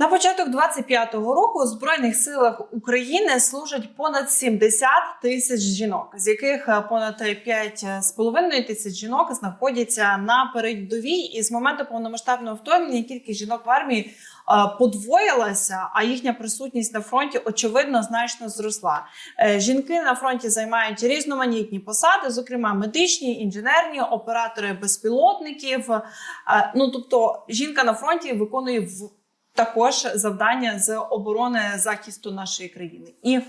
На початок 25-го року у Збройних силах України служать понад 70 тисяч жінок, з яких е, понад 5,5 тисяч жінок знаходяться на передовій. І з моменту повномасштабного вторгнення кількість жінок в армії е, подвоїлася, а їхня присутність на фронті очевидно значно зросла. Е, Жінки на фронті займають різноманітні посади, зокрема медичні, інженерні, оператори безпілотників. Е, Ну тобто, жінка на фронті виконує в також завдання з оборони захисту нашої країни. І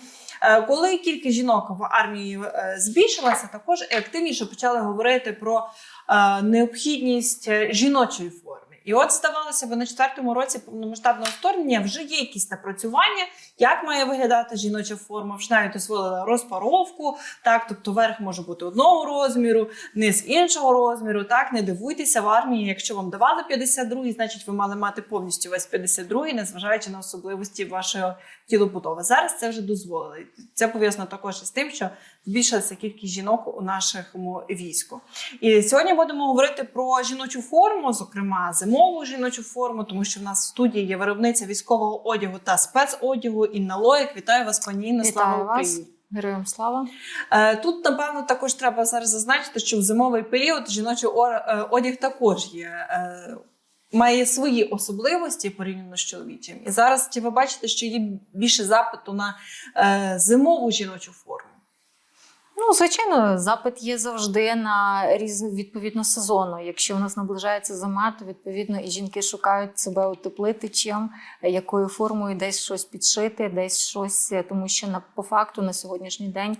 е, коли кількість жінок в армії е, збільшилася, також активніше почали говорити про е, необхідність жіночої форми. І от здавалося б, на четвертому році повномасштабного вторгнення вже є якісь напрацювання, як має виглядати жіноча форма. Вже навіть дозволили розпаровку, так тобто верх може бути одного розміру, низ іншого розміру. Так не дивуйтеся в армії. Якщо вам давали 52, значить ви мали мати повністю весь 52, незважаючи на особливості вашої тілобудови. Зараз це вже дозволили. Це пов'язано також із тим, що збільшилася кількість жінок у нашому війську. І сьогодні будемо говорити про жіночу форму, зокрема зимову жіночу форму, тому що в нас в студії є виробниця військового одягу та спецодягу Інна Лоїк. Вітаю вас, пані Інна. Слава вас. Україні! Героям слава. Е, Тут, напевно, також треба зараз зазначити, що в зимовий період жіночий е, одяг також є. е, Має свої особливості порівняно з чоловічим. І зараз чи ви бачите, що є більше запиту на е, зимову жіночу форму? Ну, звичайно, запит є завжди на різну відповідно сезону. Якщо у нас наближається зима, то відповідно і жінки шукають себе утеплити чим, якою формою десь щось підшити, десь щось, тому що на по факту на сьогоднішній день.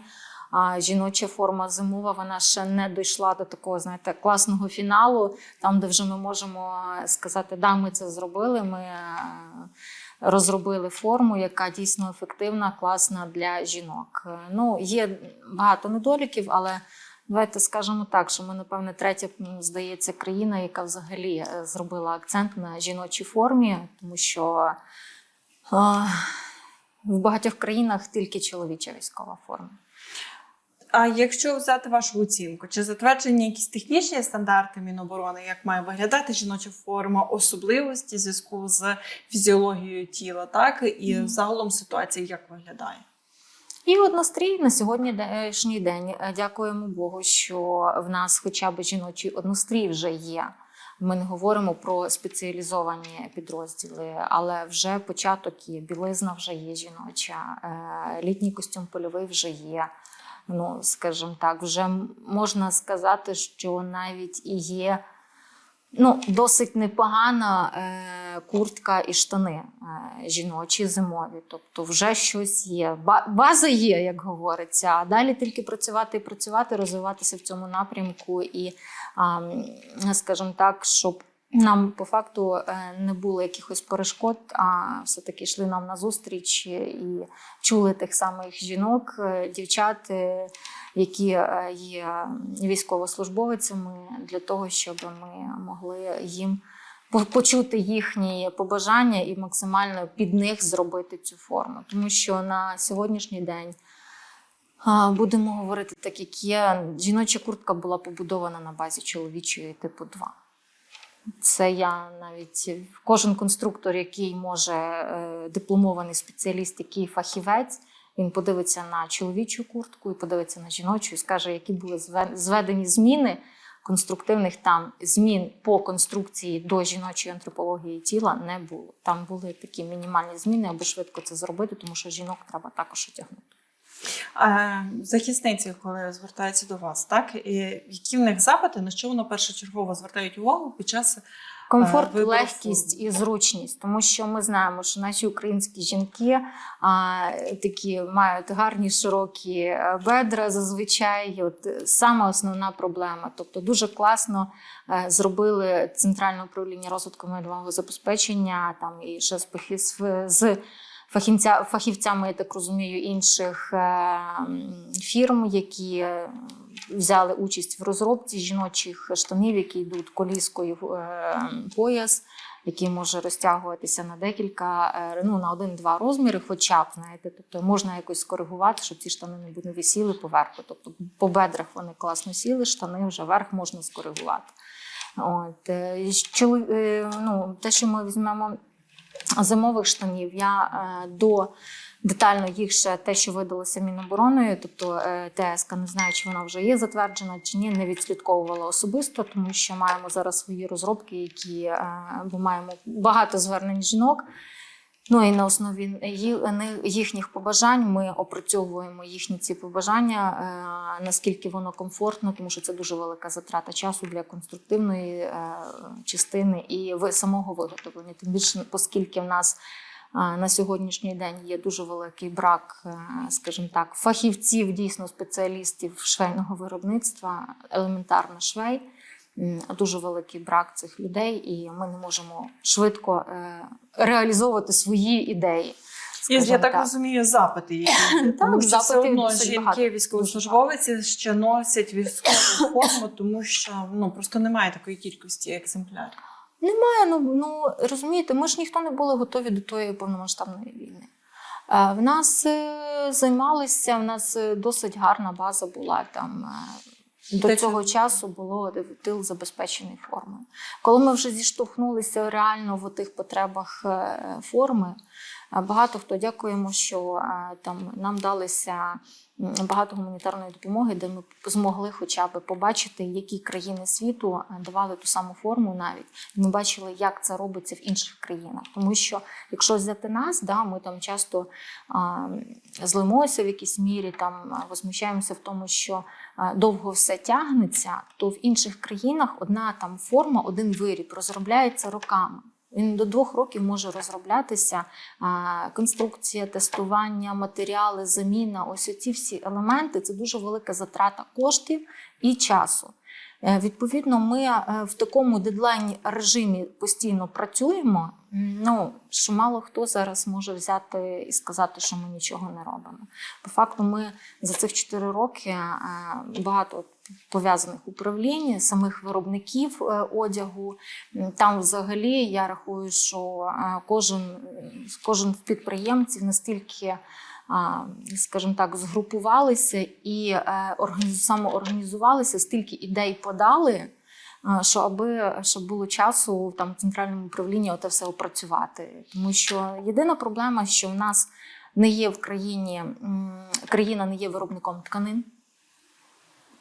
А жіноча форма зимова вона ще не дійшла до такого, знаєте, класного фіналу, там, де вже ми можемо сказати, да, ми це зробили. Ми розробили форму, яка дійсно ефективна, класна для жінок. Е, Ну, є багато недоліків, але давайте скажемо так, що ми, напевне, третя, здається, країна, яка взагалі е, зробила акцент на жіночій формі, тому що е, в багатьох країнах тільки чоловіча військова форма. А якщо взяти вашу оцінку, чи затверджені якісь технічні стандарти Міноборони, як має виглядати жіноча форма, особливості в зв'язку з фізіологією тіла, так і Мгм. загалом ситуація як виглядає? І однострій на сьогоднішній день е, дякуємо Богу, що в нас хоча б жіночий однострій вже є. Ми не говоримо про спеціалізовані підрозділи, але вже початок є. Білизна вже є жіноча, е, літній костюм польовий вже є. Ну, скажімо так, вже можна сказати, що навіть і є ну, досить непогана е, куртка і штани е, жіночі зимові. Тобто вже щось є. База є, як говориться. А далі тільки працювати і працювати, розвиватися в цьому напрямку і, м, скажімо так, щоб. Нам по факту е, не було якихось перешкод, а все-таки йшли нам на зустріч і чули тих самих жінок, е, дівчат, е, які є військовослужбовцями, для того, щоб ми могли їм почути їхні побажання і максимально під них зробити цю форму. Тому що на сьогоднішній день. Будемо говорити так, як є. Жіноча куртка була побудована на базі чоловічої типу 2. Це я навіть кожен конструктор, який може е, дипломований спеціаліст, який фахівець, він подивиться на чоловічу куртку і подивиться на жіночу і скаже, які були зве- зведені зміни конструктивних там змін по конструкції до жіночої антропології тіла не було. Там були такі мінімальні зміни, аби швидко це зробити, тому що жінок треба також одягнути. Захисниці, коли звертаються до вас, так і які в них запити, на що воно першочергово звертають увагу під час Комфорт, вибору легкість і зручність, тому що ми знаємо, що наші українські жінки а, такі мають гарні широкі е, бедра зазвичай. От е, саме основна проблема. Тобто дуже класно е, зробили центральне управління розвитку медового забезпечення там і ще з- з фахівця, фахівцями, я так розумію, інших е, фірм, які е, взяли участь в розробці жіночих штанів, які йдуть коліскою е, пояс, який може розтягуватися на декілька, ну на один-два розміри, хоча б знаєте, тобто можна якось скоригувати, щоб ці штани не не висіли поверху. Тобто по бедрах вони класно сіли, штани вже верх можна скоригувати. От, що, ну, те, що ми візьмемо зимових штанів. Я е, до детально їх ще те, що видалося Мінобороною, тобто е, ТСК, не знаю, чи вона вже є затверджена чи ні, не відслідковувала особисто, тому що маємо зараз свої розробки, які е, бо маємо багато звернень жінок. Ну і на основі їхніх побажань ми опрацьовуємо їхні ці побажання, е, наскільки воно комфортно, тому що це дуже велика затрата часу для конструктивної е, частини і самого виготовлення. Тим більше, оскільки в нас е, на сьогоднішній день є дуже великий брак, скажімо так, фахівців, дійсно спеціалістів швейного виробництва, елементарно швей. Дуже великий брак цих людей, і ми не можемо швидко е, реалізовувати свої ідеї. І, я так, розумію, запити є. Тому що все одно жінки, військовослужбовиці ще носять військову форму, тому що ну просто немає такої кількості екземплярів. Немає, ну, ну розумієте, ми ж ніхто не були готові до тої повномасштабної війни. Е, В нас е, займалися, в нас досить гарна база була там. Е, До Те, цього що- часу було тил забезпечений формою. Коли ми вже зіштовхнулися реально в тих потребах е, форми, багато хто дякуємо, що е, там нам далися багато гуманітарної допомоги, де ми змогли хоча б побачити, які країни світу е, давали ту саму форму навіть. Ми бачили, як це робиться в інших країнах. Тому що якщо взяти нас, да, ми там часто а, злимося в якійсь мірі, там возмущаємося в тому, що довго все тягнеться, то в інших країнах одна там форма, один виріб розробляється роками. Він до двох років може розроблятися конструкція, тестування, матеріали, заміна. Ось ці всі елементи це дуже велика затрата коштів і часу. Е, Відповідно, ми е, в такому дедлайн режимі постійно працюємо. Ну що мало хто зараз може взяти і сказати, що ми нічого не робимо. По факту, ми за цих 4 роки е, багато пов'язаних управлінь, самих виробників е, одягу. Там, взагалі, я рахую, що е, кожен, кожен підприємців настільки а, скажімо так, згрупувалися і е, самоорганізувалися, стільки ідей подали, е, що аби щоб було часу в центральному управлінні оте все опрацювати. Тому що єдина проблема, що в нас не є в країні, країна не є виробником тканин.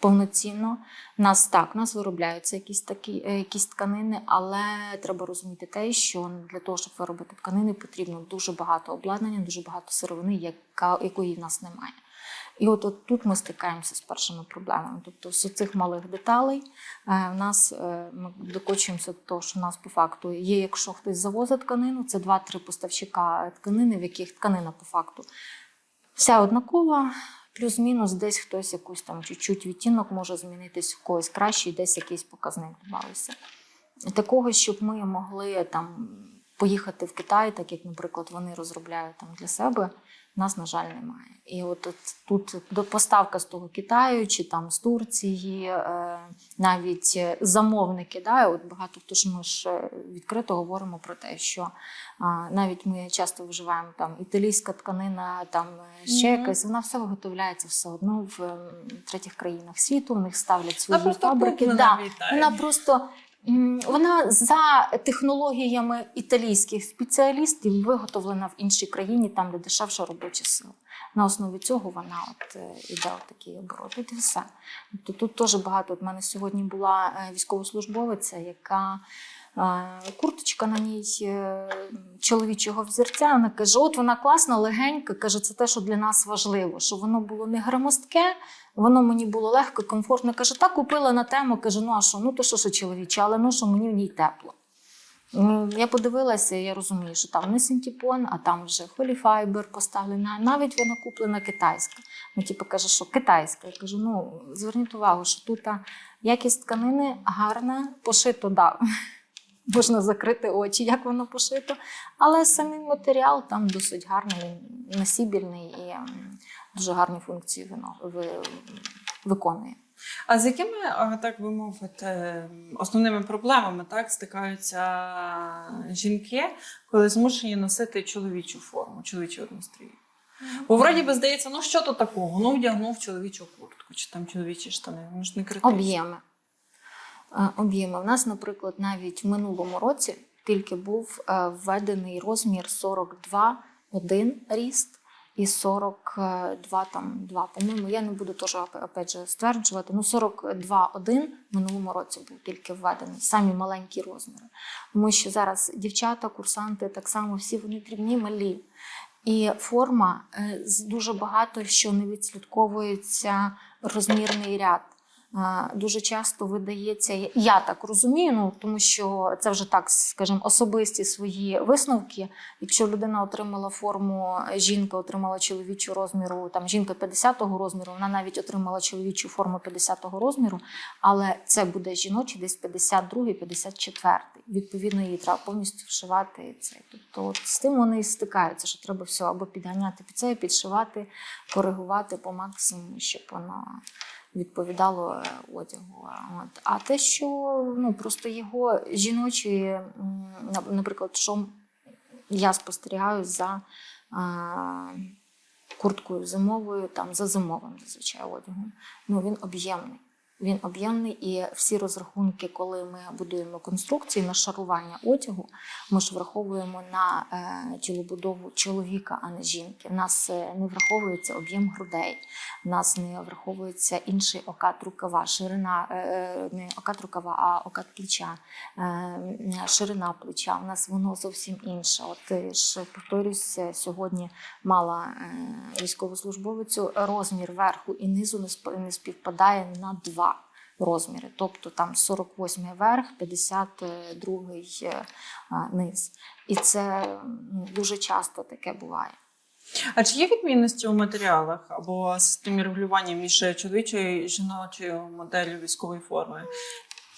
Повноцінно нас так, нас виробляються якісь такі е, якісь тканини, але треба розуміти те, що для того, щоб виробити тканини, потрібно дуже багато обладнання, дуже багато сировини, яка, якої в нас немає. І от, от тут ми стикаємося з першими проблемами. Тобто з цих малих деталей е, в нас е, ми докочуємося до того, що в нас по факту є, якщо хтось завозить тканину, це два-три поставщика тканини, в яких тканина по факту вся однакова. Плюс-мінус, десь хтось якусь там чуть-чуть відтінок може змінитись, у когось кращий, десь якийсь показник додався. Такого, щоб ми могли там поїхати в Китай, так як, наприклад, вони розробляють там для себе, нас, на жаль, немає. І от, тут поставка з того Китаю чи там з Турції, е, навіть е, замовники, да, от багато хто ж ми ж е, відкрито говоримо про те, що навіть ми часто вживаємо там італійська тканина, там ще Мгм. якась, вона все виготовляється все одно в третіх країнах світу. У них ставлять свої Вона фабрики. Да, вона просто вона за технологіями італійських спеціалістів виготовлена в іншій країні, там де дешевша робоча сила. На основі цього вона от е, іде от такий оборот. От і все. Тобто тут теж багато. От мене сьогодні була е, військовослужбовиця, яка курточка на ній е, чоловічого взірця. Вона каже: от вона класна, легенька. каже, це те, що для нас важливо, що воно було не громоздке, воно мені було легко, комфортно. Каже, так купила на тему. каже, ну а що, ну то що, що чоловіче, але ну що мені в ній тепло. Я подивилася, я розумію, що там не синтепон, а там вже холіфайбер поставлена. Навіть вона куплена китайська. Ну, типу, каже, що китайська. Я кажу, ну зверніть увагу, що тут якість тканини гарна, пошито, да. Можна закрити очі, як воно пошито. Але самий матеріал там досить гарний, насібільний і дуже гарні функції ви- виконує. А з якими, так би мовити, основними проблемами так стикаються жінки, коли змушені носити чоловічу форму, чоловічу однострій? Бо вроді би здається, ну що то такого? Ну вдягнув чоловічу куртку чи там чоловічі штани. Воно ж не критично. Об'єми. Об'єми. У нас, наприклад, навіть в минулому році тільки був е, введений розмір 42 один ріст і 42 там 2, по-моєму, я не буду теж опять же стверджувати. Ну 42 1 в минулому році був тільки введений, самі маленькі розміри. Тому що зараз дівчата, курсанти, так само всі вони дрібні малі. І форма е, дуже багато що не відслідковується розмірний ряд. Дуже часто видається, я так розумію, ну тому що це вже так, скажімо, особисті свої висновки. Якщо людина отримала форму, жінка отримала чоловічу розміру, там жінка 50-го розміру, вона навіть отримала чоловічу форму 50-го розміру, але це буде жіночий десь 52-й, 54-й. Відповідно, її треба повністю вшивати. Це. Тобто з тим вони і стикаються, що треба все або підганяти під це, підшивати, коригувати по максимуму, щоб воно відповідало е, одягу. От. А те, що ну, просто його жіночі, наприклад, що я спостерігаю за а, курткою зимовою, там за зимовим зазвичай одягом. Ну він об'ємний. Він об'ємний, і всі розрахунки, коли ми будуємо конструкції на шарування одягу, ми ж враховуємо на е, тілобудову чоловіка, а не жінки. У нас е, не враховується об'єм грудей, у нас не враховується інший окат рукава, ширина е, не окат рукава, а окат плеча, ширина плеча. У нас воно зовсім інше. От ж повторюсь, сьогодні мала військовослужбовицю розмір верху і низу не співпадає на два розміри. Тобто там 48 верх, 52 е, низ. І це ну, дуже часто таке буває. А чи є відмінності у матеріалах або системі регулювання між чоловічою і жіночою моделлю військової форми?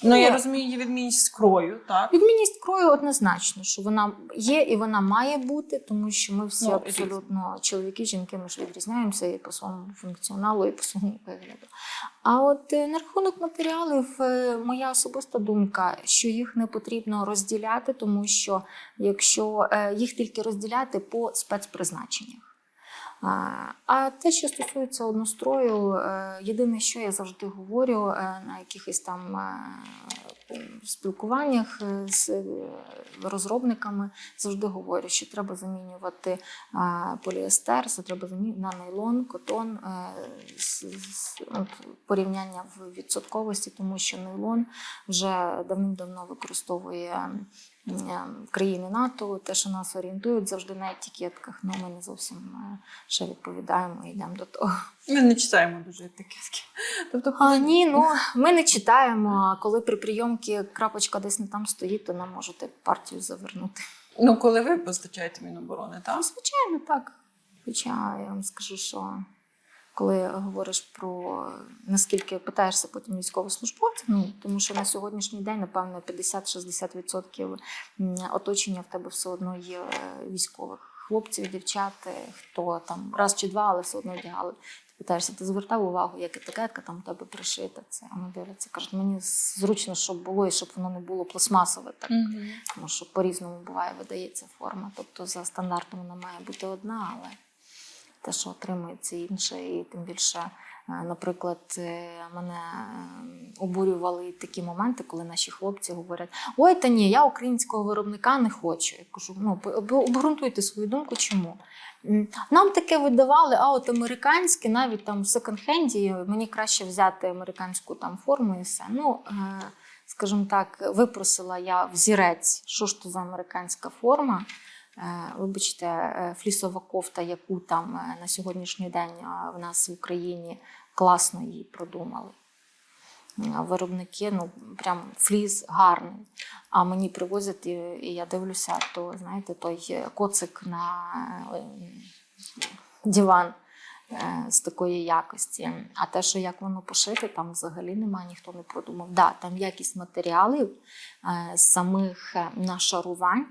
Ну, я розумію, є відмінність крою, так? Відмінність крою однозначно, що вона є і вона має бути, тому що ми всі Ну, абсолютно чоловіки, жінки, ми ж відрізняємося і по своєму функціоналу, і по своєму вигляду. А от е, на рахунок матеріалів, е, моя особиста думка, що їх не потрібно розділяти, тому що якщо е, їх тільки розділяти по спецпризначеннях. А, те, що стосується однострою, е, єдине, що я завжди говорю е, на якихось там е, спілкуваннях з розробниками, завжди говорю, що треба замінювати поліестер, це треба замінювати на нейлон, котон, порівняння в відсотковості, тому що нейлон вже давним-давно використовує країни НАТО, те, що нас орієнтують завжди на етикетках, ну ми не зовсім е, ще відповідаємо і йдемо до того. Ми не читаємо дуже етикетки. Тобто, А, ні, ну ми не читаємо. А коли при прийомці крапочка десь не там стоїть, то нам можете партію завернути. ну, коли ви постачаєте Міноборони, так? Ну, звичайно, так. Хоча я вам скажу, що коли говориш про наскільки питаєшся потім військовослужбовців, ну тому що на сьогоднішній день, напевно, 50-60% оточення в тебе все одно є е, військових хлопців, дівчат, е, хто там раз чи два, але все одно одягали. Ти питаєшся, ти звертав увагу, як етикетка там у тебе пришита. Це вони дивляться, кажуть, мені зручно, щоб було і щоб воно не було пластмасове. Так тому що по-різному буває, видається форма. Тобто за стандартом вона має бути одна, але те, що отримується інше, і тим більше, е, наприклад, е, мене е, обурювали такі моменти, коли наші хлопці говорять: Ой, та ні, я українського виробника не хочу. Я кажу, ну обґрунтуйте свою думку, чому. Нам таке видавали, а от американське, навіть там в секонд-хенді, мені краще взяти американську там форму і все. Ну, скажімо так, випросила я взірець, що ж то за американська форма. Е, Вибачте, е, флісова кофта, яку там е, на сьогоднішній день в нас в Україні класно її продумали. Виробники, ну прям фліс гарний. А мені привозять, і, я дивлюся, то знаєте, той коцик на диван з такої якості. А те, що як воно пошити, там взагалі немає, ніхто не продумав. Да, там якість матеріалів самих нашарувань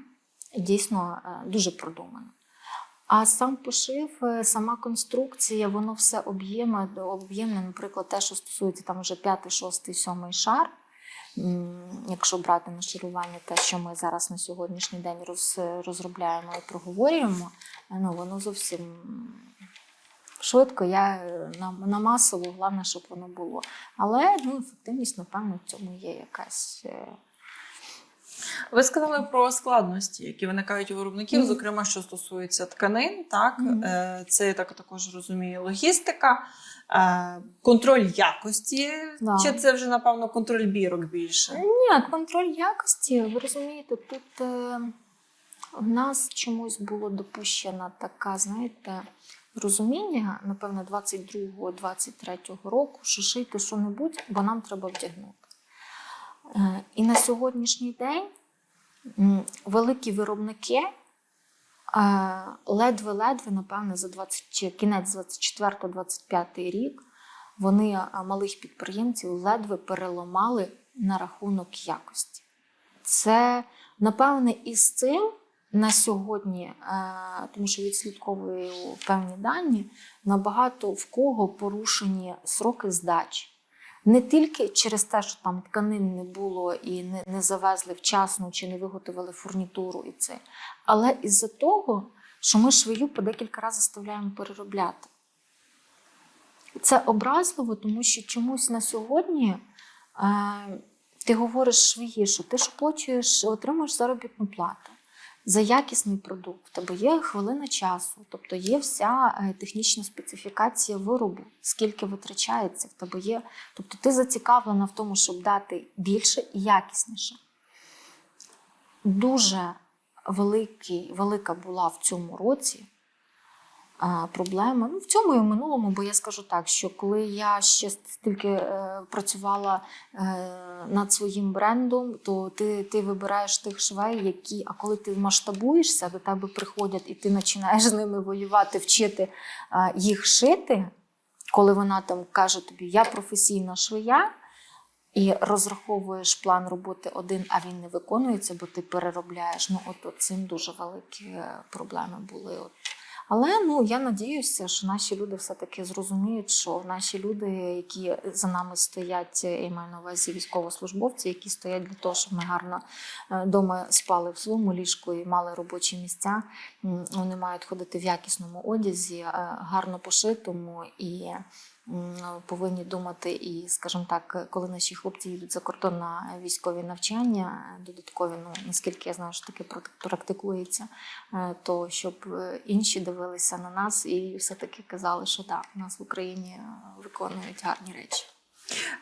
дійсно е, дуже продумана. А сам пошив, е, сама конструкція, воно все об'ємне, об'ємне, наприклад, те, що стосується там вже п'ятий, шостий, сьомий шар. Якщо брати нашарування, те, що ми зараз на сьогоднішній день роз, розробляємо і проговорюємо, ну воно зовсім швидко. Я е, на, на масово, головне, щоб воно було. Але ну, ефективність, напевно, в цьому є якась. Е, Ви сказали про складності, які виникають у виробників, зокрема, що стосується тканин, так Е, це я так також розумію. Логістика, е, контроль якості, Да. чи це вже напевно контроль бірок більше? Ні, контроль якості, ви розумієте, тут е, в нас чомусь було допущено така, знаєте, розуміння, напевно, 22-23 року, що шийте що-небудь, бо нам треба вдягнути. Е, і на сьогоднішній день великі виробники е, ледве-ледве, напевно, за 20, чи кінець 24-25 рік вони малих підприємців ледве переламали на рахунок якості. Це, напевне, із цим на сьогодні, е, тому що відслідковую певні дані, набагато в кого порушені сроки здачі. Не тільки через те, що там тканин не було і не, не завезли вчасно чи не виготовили фурнітуру і це, але із-за того, що ми швею по декілька разів заставляємо переробляти. Це образливо, тому що чомусь на сьогодні е, ти говориш швії, що ти ж оплачуєш, отримуєш заробітну плату за якісний продукт. В тебе є хвилина часу, тобто є вся е, технічна специфікація виробу, скільки витрачається, в тебе є. Тобто ти зацікавлена в тому, щоб дати більше і якісніше. Дуже великий, велика була в цьому році а, проблема. Ну, в цьому і в минулому, бо я скажу так, що коли я ще стільки е, працювала е, над своїм брендом, то ти, ти вибираєш тих швей, які, а коли ти масштабуєшся, до тебе приходять і ти починаєш з ними воювати, вчити їх шити, коли вона там каже тобі, я професійна швея. І розраховуєш план роботи один, а він не виконується, бо ти переробляєш. Ну, от, от цим дуже великі е, проблеми були. От. Але ну я надіюся, що наші люди все-таки зрозуміють, що наші люди, які за нами стоять, я маю на увазі військовослужбовці, які стоять для того, щоб ми гарно вдома спали в своєму ліжку і мали робочі місця. Вони мають ходити в якісному одязі, е, гарно пошитому і повинні думати. І, скажімо так, коли наші хлопці їдуть за кордон на військові навчання, додаткові, ну наскільки я знаю, що таке прак- практикується, е, то щоб е, інші дивилися на нас і все-таки казали, що так, у нас в Україні е, виконують гарні речі.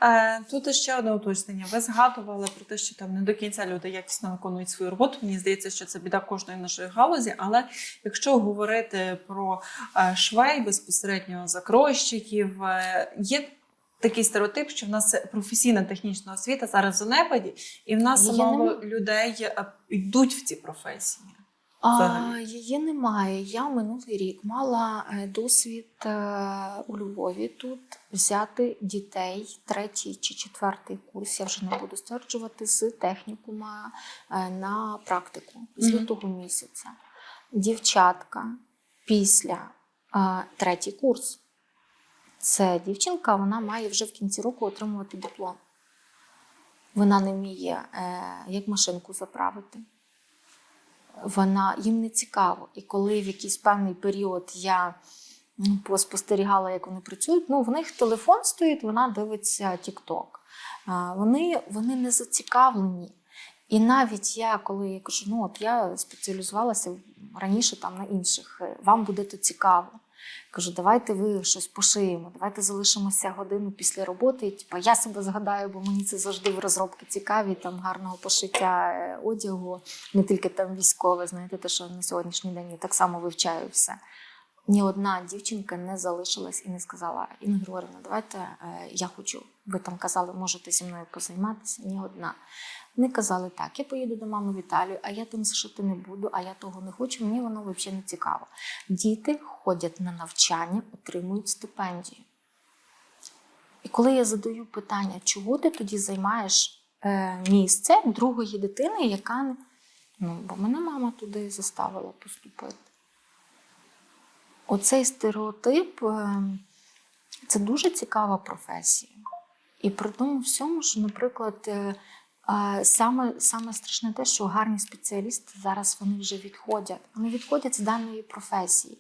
Е, Тут ще одне уточнення. Ви згадували про те, що там не до кінця люди якісно виконують свою роботу. Мені здається, що це біда кожної нашої галузі. Але якщо говорити про е, швей, безпосередньо закройщиків, е, є такий стереотип, що в нас професійна технічна освіта зараз занепаді, і в нас Її мало нема. людей йдуть в ці професії. А, її немає. Я минулий рік мала е, досвід е, у Львові тут взяти дітей третій чи четвертий курс, я вже не буду стверджувати, з технікума е, на практику з лютого місяця. Дівчатка після третій курс. Це дівчинка, вона має вже в кінці року отримувати диплом. Вона не вміє як машинку заправити вона їм не цікаво. І коли в якийсь певний період я поспостерігала, як вони працюють, ну в них телефон стоїть, вона дивиться TikTok. Вони, вони не зацікавлені. І навіть я, коли я кажу, ну от я спеціалізувалася раніше там на інших, е, вам буде то цікаво. Кажу, давайте ви щось пошиємо, давайте залишимося годину після роботи. І, типу, я себе згадаю, бо мені це завжди в розробки цікаві, там гарного пошиття е, одягу, не тільки там військове, знаєте, те, що на сьогоднішній день я так само вивчаю все. Ні одна дівчинка не залишилась і не сказала: Інна Григорівна, давайте е, я хочу. Ви там казали, можете зі мною позайматися. Ні одна. Не казали так, я поїду до мами в Італію, а я там шити не буду, а я того не хочу, мені воно взагалі не цікаво. Діти ходять на навчання, отримують стипендію. І коли я задаю питання, чого ти тоді займаєш е, місце другої дитини, яка не. Ну, бо мене мама туди заставила поступити. Оцей стереотип е, це дуже цікава професія. І при тому всьому, що, наприклад, е, саме, саме страшне те, що гарні спеціалісти зараз вони вже відходять. Вони відходять з даної професії.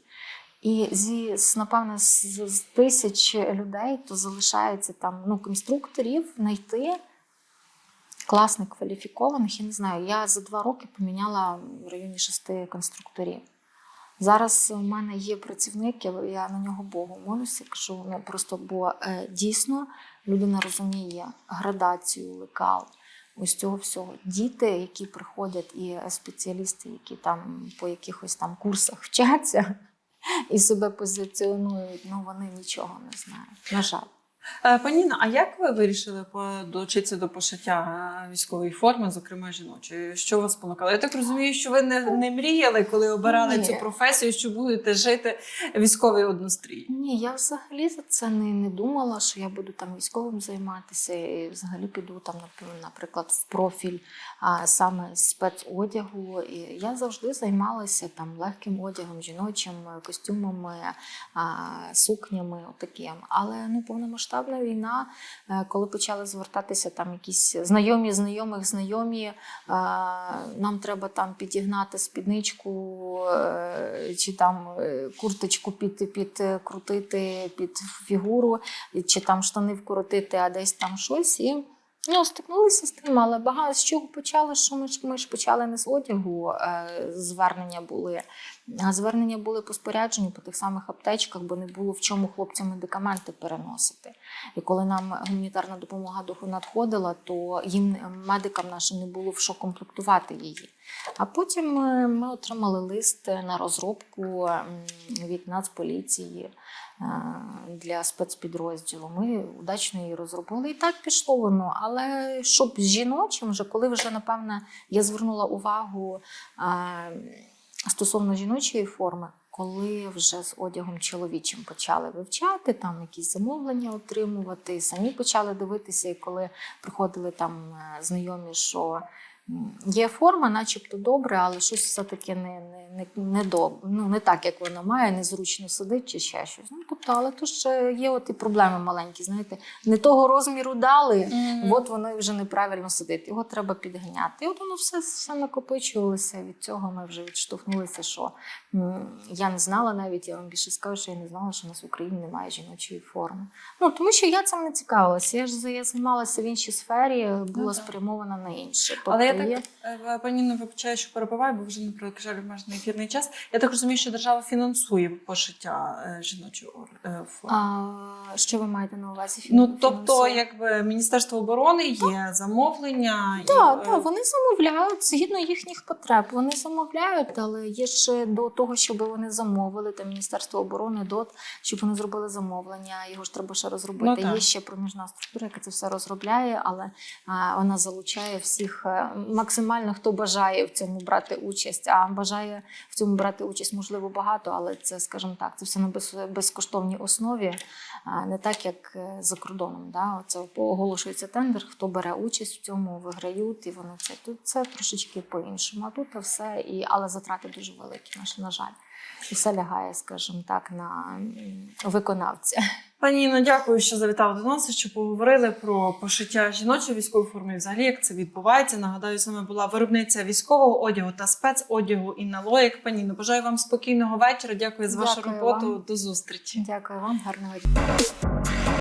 І зі, напевно, з, з тисяч людей то залишається там ну, конструкторів знайти класних, кваліфікованих. Я не знаю, я за два роки поміняла в районі шести конструкторів. Зараз у мене є працівник, я- на нього Богу молюся, кажу, ну просто бо е, дійсно людина розуміє градацію, лекал. Ось цього всього. Діти, які приходять, і спеціалісти, які там по якихось там курсах вчаться і себе позиціонують, ну вони нічого не знають. На жаль. Е, Пані Інно, а як ви вирішили долучитися до пошиття е, військової форми, зокрема жіночої? Що вас спонукало? Я так розумію, що ви не, не мріяли, коли обирали Ні. цю професію, що будете жити військовій однострій. Ні, я взагалі за це не, не думала, що я буду там військовим займатися і взагалі піду там, наприклад, в профіль а, саме спецодягу. І я завжди займалася там легким одягом, жіночим, костюмами, а, сукнями, отаким. Але ну, повномасштабна війна, е, коли почали звертатися там якісь знайомі, знайомих, знайомі, е, нам треба там підігнати спідничку е, чи там курточку під, підкрутити під фігуру, чи там штани вкоротити, а десь там щось. І ну, стикнулися з тим, але багато з чого почали, що ми ж, ми ж почали не з одягу. Звернення були. Звернення були по спорядженню по тих самих аптечках, бо не було в чому хлопцям медикаменти переносити. І коли нам гуманітарна допомога до- надходила, то їм медикам нашим не було в що комплектувати її. А потім е, ми отримали лист на розробку від Нацполіції е, для спецпідрозділу. Ми удачно її розробили. І так пішло воно. Але щоб з жіночим, вже коли вже напевне я звернула увагу е, стосовно жіночої форми. Коли вже з одягом чоловічим почали вивчати, там якісь замовлення отримувати, самі почали дивитися, і коли приходили там е, знайомі, що є форма, начебто добре, але щось все-таки не, не, не, не, доб- ну, не так, як воно має, незручно сидить чи ще щось. Ну, тобто, але то ж є от і проблеми маленькі, знаєте, не того розміру дали, от воно вже неправильно сидить. Його треба підганяти. І от воно все, все накопичувалося. Від цього ми вже відштовхнулися, що я не знала навіть, я вам більше скажу, що я не знала, що у нас в Україні немає жіночої форми. Ну тому що я цим не цікавилася. Я ж я займалася в іншій сфері, була Ну, спрямована на інше. Тобто Але я так, е, пані Інно, вибачаю, що перебуваю, бо вже не жаль, обмежений ефірний час. Я так розумію, що держава фінансує пошиття е, жіночої е, форми. А, що ви маєте на увазі? Ну, фінансує? тобто, якби Міністерство оборони є замовлення. Так, і, так, вони замовляють згідно їхніх потреб. Вони замовляють, але є ще до того, щоб вони замовили там Міністерство оборони ДОТ, щоб вони зробили замовлення. Його ж треба ще розробити. Ну, є ще проміжна структура, яка це все розробляє, але а, вона залучає всіх е, максимально, хто бажає в цьому брати участь. А бажає в цьому брати участь можливо багато, але це, скажімо так, це все на без, безкоштовній основі, а, не так як е, за кордоном. Да? Це оголошується тендер, хто бере участь в цьому, виграють, і вони це тут це трошечки по-іншому. А тут все, і, але затрати дуже великі, на, на жаль. І все лягає, скажімо так, на виконавця. Пані Інно, дякую, що завітали до нас, що поговорили про пошиття жіночої військової форми, і взагалі як це відбувається. Нагадаю, з нами була виробниця військового одягу та спецодягу Інна Лоєк. Пані Інно, бажаю вам спокійного вечора. Дякую за вашу Дякую роботу. вам. До зустрічі. Дякую вам, гарного дня.